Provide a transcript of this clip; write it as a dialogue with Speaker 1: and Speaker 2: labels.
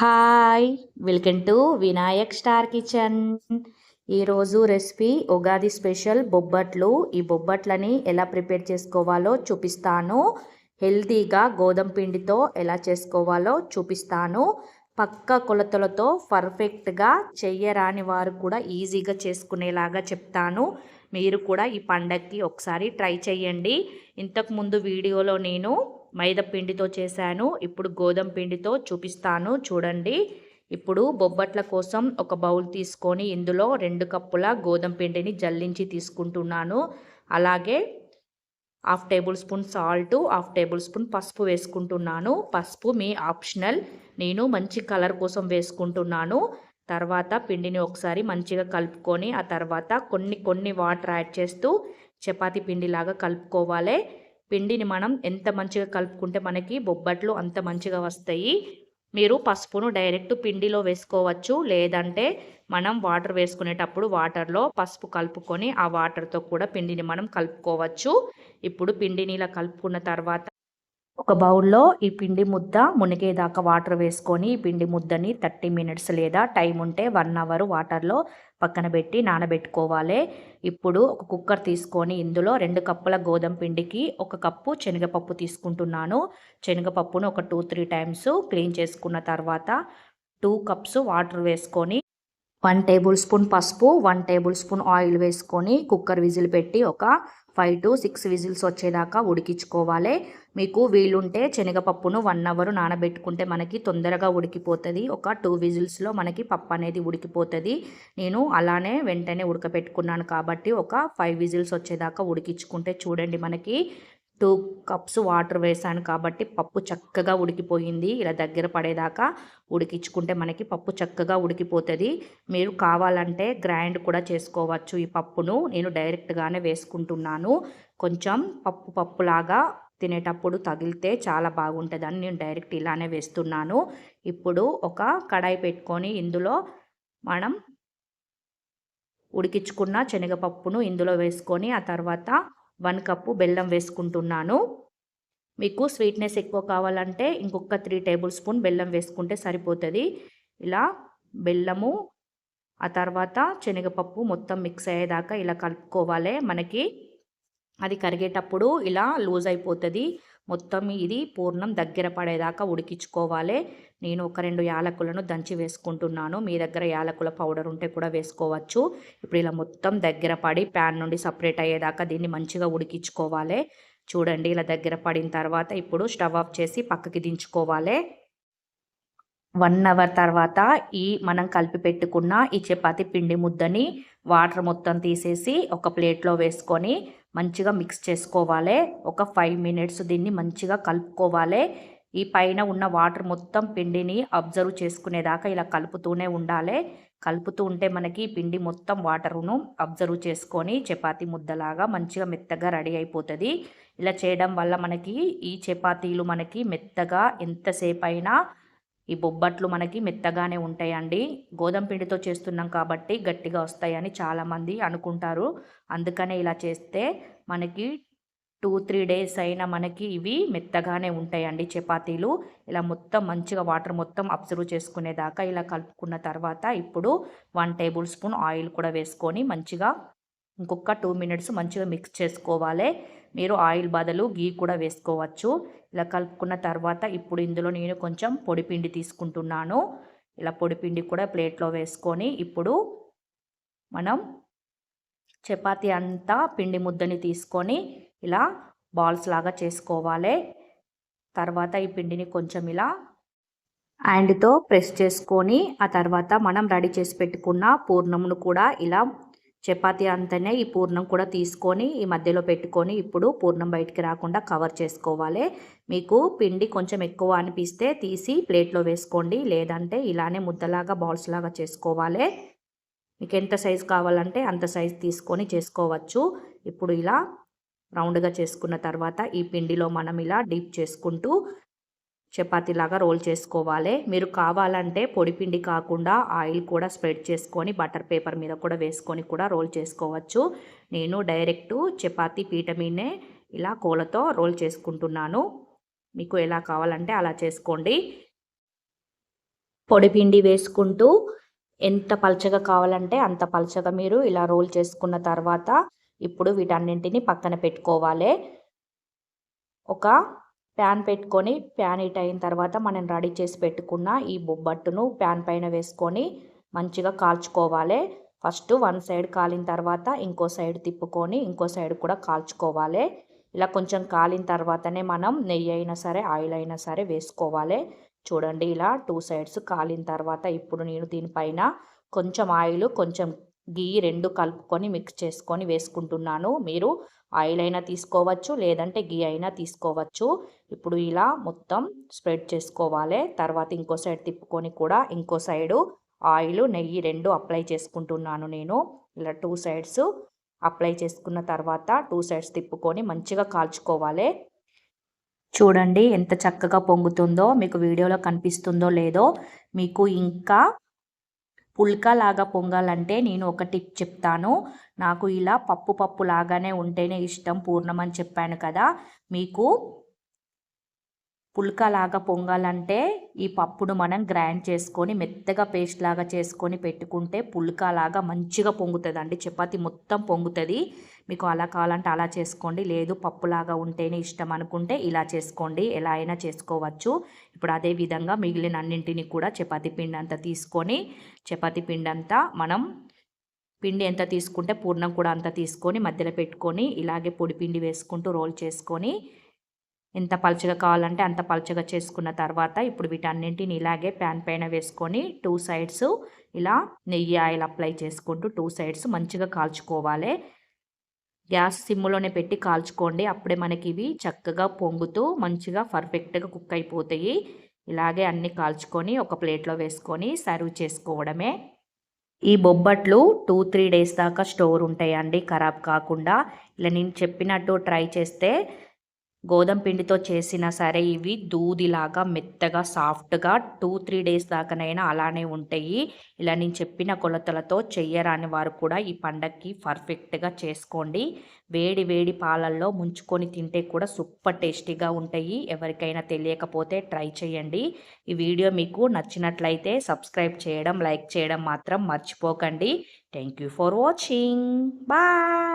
Speaker 1: Hi welcome to Vinayak star kitchen. ఈరోజు recipe Ugadi special bobbatlu. ఈ బొబ్బట్లని ఎలా ప్రిపేర్ చేసుకోవాలో చూపిస్తాను. హెల్తీగా గోధుమ పిండితో ఎలా చేసుకోవాలో చూపిస్తాను. పక్క కొలతలతో పర్ఫెక్ట్గా చెయ్యరాని వారు కూడా ఈజీగా చేసుకునేలాగా చెప్తాను. మీరు కూడా ఈ పండగకి ఒకసారి ట్రై చేయండి ఇంతకుముందు వీడియోలో నేను మైదా పిండితో చేశాను. ఇప్పుడు గోధుమ పిండితో చూపిస్తాను. చూడండి. ఇప్పుడు బొబ్బట్ల కోసం ఒక బౌల్ తీసుకొని ఇందులో రెండు కప్పుల గోధుమ పిండిని జల్లించి తీసుకుంటున్నాను. అలాగే half tablespoon salt half tablespoon పసుపు వేసుకుంటున్నాను. పసుపు మీ ఆప్షనల్. నేను మంచి కలర్ కోసం వేసుకుంటున్నాను. తర్వాత పిండిని ఒకసారి మంచిగా కలుపుకొని ఆ తర్వాత కొన్ని కొన్ని వాటర్ యాడ్ చేస్తూ చపాతీ పిండిలాగా కలుపుకోవాలి. పిండిని మనం ఎంత మంచిగా కలుపుకుంటే మనకి బొబ్బట్లు అంత మంచిగా వస్తాయి. మీరు పసుపును డైరెక్ట్ పిండిలో వేసుకోవచ్చు. లేదంటే మనం వాటర్ వేసుకునేటప్పుడు వాటర్లో పసుపు కలుపుకొని ఆ వాటర్తో కూడా పిండిని మనం కలుపుకోవచ్చు. ఇప్పుడు పిండిని ఇలా కలుపుకున్న తర్వాత ఒక బౌల్లో ఈ పిండి ముద్ద మునిగేదాకా వాటర్ వేసుకొని ఈ పిండి ముద్దని థర్టీ మినిట్స్ లేదా టైం ఉంటే వన్ అవర్ వాటర్లో పక్కన పెట్టి నానబెట్టుకోవాలి. ఇప్పుడు ఒక కుక్కర్ తీసుకొని ఇందులో రెండు కప్పుల గోధుమ పిండికి ఒక కప్పు శనగపప్పు తీసుకుంటున్నాను. శనగపప్పును ఒక టూ త్రీ టైమ్స్ క్లీన్ చేసుకున్న తర్వాత టూ కప్స్ వాటర్ వేసుకొని వన్ టేబుల్ స్పూన్ పసుపు వన్ టేబుల్ స్పూన్ ఆయిల్ వేసుకొని కుక్కర్ విజిల్ పెట్టి ఒక ఫైవ్ టు సిక్స్ విజిల్స్ వచ్చేదాకా ఉడికించుకోవాలి. మీకు వీలుంటే శనగపప్పును వన్ అవర్ నానబెట్టుకుంటే మనకి తొందరగా ఉడికిపోతుంది. ఒక టూ విజిల్స్లో మనకి పప్పు అనేది ఉడికిపోతుంది. నేను అలానే వెంటనే ఉడకపెట్టుకున్నాను కాబట్టి ఒక ఫైవ్ విజిల్స్ వచ్చేదాకా ఉడికించుకుంటే చూడండి మనకి టూ కప్స్ వాటర్ వేసాను కాబట్టి పప్పు చక్కగా ఉడికిపోయింది. ఇలా దగ్గర పడేదాకా ఉడికించుకుంటే మనకి పప్పు చక్కగా ఉడికిపోతుంది. మీరు కావాలంటే గ్రైండ్ కూడా చేసుకోవచ్చు ఈ పప్పును. నేను డైరెక్ట్గానే వేసుకుంటున్నాను. కొంచెం పప్పు పప్పులాగా తినేటప్పుడు తగిలితే చాలా బాగుంటుందని నేను డైరెక్ట్ ఇలానే వేస్తున్నాను. ఇప్పుడు ఒక కడాయి పెట్టుకొని ఇందులో మనం ఉడికించుకున్న శనగపప్పును ఇందులో వేసుకొని ఆ తర్వాత వన్ కప్పు బెల్లం వేసుకుంటున్నాను. మీకు స్వీట్నెస్ ఎక్కువ కావాలంటే ఇంకొక త్రీ టేబుల్ స్పూన్ బెల్లం వేసుకుంటే సరిపోతుంది. ఇలా బెల్లము ఆ తర్వాత శనగపప్పు మొత్తం మిక్స్ అయ్యేదాకా ఇలా కలుపుకోవాలి. మనకి అది కరిగేటప్పుడు ఇలా లూజ్ అయిపోతుంది. మొత్తం ఇది పూర్ణం దగ్గర పడేదాకా ఉడికించుకోవాలి. నేను ఒక రెండు యాలకులను దంచి వేసుకుంటున్నాను. మీ దగ్గర యాలకుల పౌడర్ ఉంటే కూడా వేసుకోవచ్చు. ఇప్పుడు ఇలా మొత్తం దగ్గర పడి ప్యాన్ నుండి సపరేట్ అయ్యేదాకా దీన్ని మంచిగా ఉడికించుకోవాలి. చూడండి ఇలా దగ్గర పడిన తర్వాత ఇప్పుడు స్టవ్ ఆఫ్ చేసి పక్కకి దించుకోవాలి. వన్ అవర్ తర్వాత ఈ మనం కలిపి పెట్టుకున్న ఈ చపాతి పిండి ముద్దని వాటర్ మొత్తం తీసేసి ఒక ప్లేట్లో వేసుకొని మంచిగా మిక్స్ చేసుకోవాలి. ఒక ఫైవ్ మినిట్స్ దీన్ని మంచిగా కలుపుకోవాలి. ఈ పైన ఉన్న వాటర్ మొత్తం పిండిని అబ్జర్వ్ చేసుకునేదాకా ఇలా కలుపుతూనే ఉండాలి. కలుపుతూ ఉంటే మనకి పిండి మొత్తం వాటరును అబ్జర్వ్ చేసుకొని చపాతీ ముద్దలాగా మంచిగా మెత్తగా రెడీ అయిపోతుంది. ఇలా చేయడం వల్ల మనకి ఈ చపాతీలు మనకి మెత్తగా ఎంతసేపు అయినా ఈ బొబ్బట్లు మనకి మెత్తగానే ఉంటాయండి. గోధుమ పిండితో చేస్తున్నాం కాబట్టి గట్టిగా వస్తాయని చాలామంది అనుకుంటారు. అందుకనే ఇలా చేస్తే మనకి టూ త్రీ డేస్ అయినా మనకి ఇవి మెత్తగానే ఉంటాయండి చపాతీలు. ఇలా మొత్తం మంచిగా వాటర్ మొత్తం అబ్జర్వ్ చేసుకునేదాకా ఇలా కలుపుకున్న తర్వాత ఇప్పుడు వన్ టేబుల్ స్పూన్ ఆయిల్ కూడా వేసుకొని మంచిగా ఇంకొక టూ మినిట్స్ మంచిగా మిక్స్ చేసుకోవాలి. మీరు ఆయిల్ బదులు గీ కూడా వేసుకోవచ్చు. ఇలా కలుపుకున్న తర్వాత ఇప్పుడు ఇందులో నేను కొంచెం పొడిపిండి తీసుకుంటున్నాను. ఇలా పొడిపిండి కూడా ప్లేట్లో వేసుకొని ఇప్పుడు మనం చపాతి అంతా పిండి ముద్దని తీసుకొని ఇలా బాల్స్ లాగా చేసుకోవాలి. తర్వాత ఈ పిండిని కొంచెం ఇలా హ్యాండ్తో ప్రెస్ చేసుకొని ఆ తర్వాత మనం రెడీ చేసి పెట్టుకున్న పూర్ణమును కూడా ఇలా చపాతి అంతనే ఈ పూర్ణం కూడా తీసుకొని ఈ మధ్యలో పెట్టుకొని ఇప్పుడు పూర్ణం బయటికి రాకుండా కవర్ చేసుకోవాలి. మీకు పిండి కొంచెం ఎక్కువ అనిపిస్తే తీసి ప్లేట్లో వేసుకోండి. లేదంటే ఇలానే ముద్దలాగా బాల్స్ లాగా చేసుకోవాలి. మీకు ఎంత సైజు కావాలంటే అంత సైజు తీసుకొని చేసుకోవచ్చు. ఇప్పుడు ఇలా రౌండ్గా చేసుకున్న తర్వాత ఈ పిండిలో మనం ఇలా డీప్ చేసుకుంటూ చపాతీలాగా రోల్ చేసుకోవాలి. మీరు కావాలంటే పొడిపిండి కాకుండా ఆయిల్ కూడా స్ప్రెడ్ చేసుకొని బటర్ పేపర్ మీద కూడా వేసుకొని కూడా రోల్ చేసుకోవచ్చు. నేను డైరెక్ట్ చపాతీ పీట మీదనే ఇలా కోలతో రోల్ చేసుకుంటున్నాను. మీకు ఎలా కావాలంటే అలా చేసుకోండి. పొడిపిండి వేసుకుంటూ ఎంత పలచగా కావాలంటే అంత పలచగా మీరు ఇలా రోల్ చేసుకున్న తర్వాత ఇప్పుడు వీటన్నింటిని పక్కన పెట్టుకోవాలి. ఒక ప్యాన్ పెట్టుకొని ప్యాన్ హీట్ అయిన తర్వాత మనం రెడీ చేసి పెట్టుకున్న ఈ బొబ్బట్టును ప్యాన్ పైన వేసుకొని మంచిగా కాల్చుకోవాలి. ఫస్ట్ వన్ సైడ్ కాలిన తర్వాత ఇంకో సైడ్ తిప్పుకొని ఇంకో సైడ్ కూడా కాల్చుకోవాలి. ఇలా కొంచెం కాలిన తర్వాతనే మనం నెయ్యి అయినా సరే ఆయిల్ అయినా సరే వేసుకోవాలి. చూడండి ఇలా టూ సైడ్స్ కాలిన తర్వాత ఇప్పుడు నేను దీనిపైన కొంచెం ఆయిల్ కొంచెం గీ రెండు కలుపుకొని మిక్స్ చేసుకొని వేసుకుంటున్నాను. మీరు ఆయిల్ అయినా తీసుకోవచ్చు లేదంటే గీ అయినా తీసుకోవచ్చు. ఇప్పుడు ఇలా మొత్తం స్ప్రెడ్ చేసుకోవాలి. తర్వాత ఇంకో సైడ్ తిప్పుకొని కూడా ఇంకో సైడు ఆయిల్ నెయ్యి రెండు అప్లై చేసుకుంటున్నాను నేను. ఇలా టూ సైడ్స్ అప్లై చేసుకున్న తర్వాత టూ సైడ్స్ తిప్పుకొని మంచిగా కాల్చుకోవాలి. చూడండి ఎంత చక్కగా పొంగుతుందో మీకు వీడియోలో కనిపిస్తుందో లేదో మీకు ఇంకా పుల్కా లాగా పొంగాలంటే నేను ఒక టిప్ చెప్తాను. నాకు ఇలా పప్పు పప్పు లాగానే ఉంటేనే ఇష్టం పూర్ణం అని చెప్పాను కదా. మీకు పుల్కలాగా పొంగాలంటే ఈ పప్పును మనం గ్రైండ్ చేసుకొని మెత్తగా పేస్ట్ లాగా చేసుకొని పెట్టుకుంటే పుల్కలాగా మంచిగా పొంగుతుందండి. చపాతి మొత్తం పొంగుతుంది. మీకు అలా కావాలంటే అలా చేసుకోండి. లేదు పప్పులాగా ఉంటేనే ఇష్టం అనుకుంటే ఇలా చేసుకోండి. ఎలా అయినా చేసుకోవచ్చు. ఇప్పుడు అదే విధంగా మిగిలిన అన్నింటిని కూడా చపాతి పిండి అంతా తీసుకొని చపాతి పిండి అంతా మనం పిండి ఎంత తీసుకుంటే పూర్ణం కూడా అంత తీసుకొని మధ్యలో పెట్టుకొని ఇలాగే పొడి పిండి వేసుకుంటూ రోల్ చేసుకొని ఎంత పలుచగా కావాలంటే అంత పలుచగా చేసుకున్న తర్వాత ఇప్పుడు వీటన్నింటిని ఇలాగే ప్యాన్ పైన వేసుకొని టూ సైడ్స్ ఇలా నెయ్యి ఆయిల్ అప్లై చేసుకుంటూ టూ సైడ్స్ మంచిగా కాల్చుకోవాలి. గ్యాస్ సిమ్లోనే పెట్టి కాల్చుకోండి. అప్పుడే మనకి ఇవి చక్కగా పొంగుతూ మంచిగా పర్ఫెక్ట్గా కుక్ అయిపోతాయి. ఇలాగే అన్నీ కాల్చుకొని ఒక ప్లేట్లో వేసుకొని సర్వ్ చేసుకోవడమే. ఈ బొబ్బట్లు టూ త్రీ డేస్ దాకా స్టోర్ ఉంటాయండి. ఖరాబ్ కాకుండా. ఇలా నేను చెప్పినట్టు ట్రై చేస్తే గోధుమ పిండితో చేసినా సరే ఇవి దూదిలాగా మెత్తగా సాఫ్ట్గా టూ త్రీ డేస్ దాకానైనా అలానే ఉంటాయి. ఇలా నేను చెప్పిన కొలతలతో చెయ్యరాని వారు కూడా ఈ పండగకి పర్ఫెక్ట్గా చేసుకోండి. వేడి వేడి పాలల్లో ముంచుకొని తింటే కూడా సూపర్ టేస్టీగా ఉంటాయి. ఎవరికైనా తెలియకపోతే ట్రై చేయండి. ఈ వీడియో మీకు నచ్చినట్లయితే సబ్స్క్రైబ్ చేయడం లైక్ చేయడం మాత్రం మర్చిపోకండి. Thank you for watching. Bye!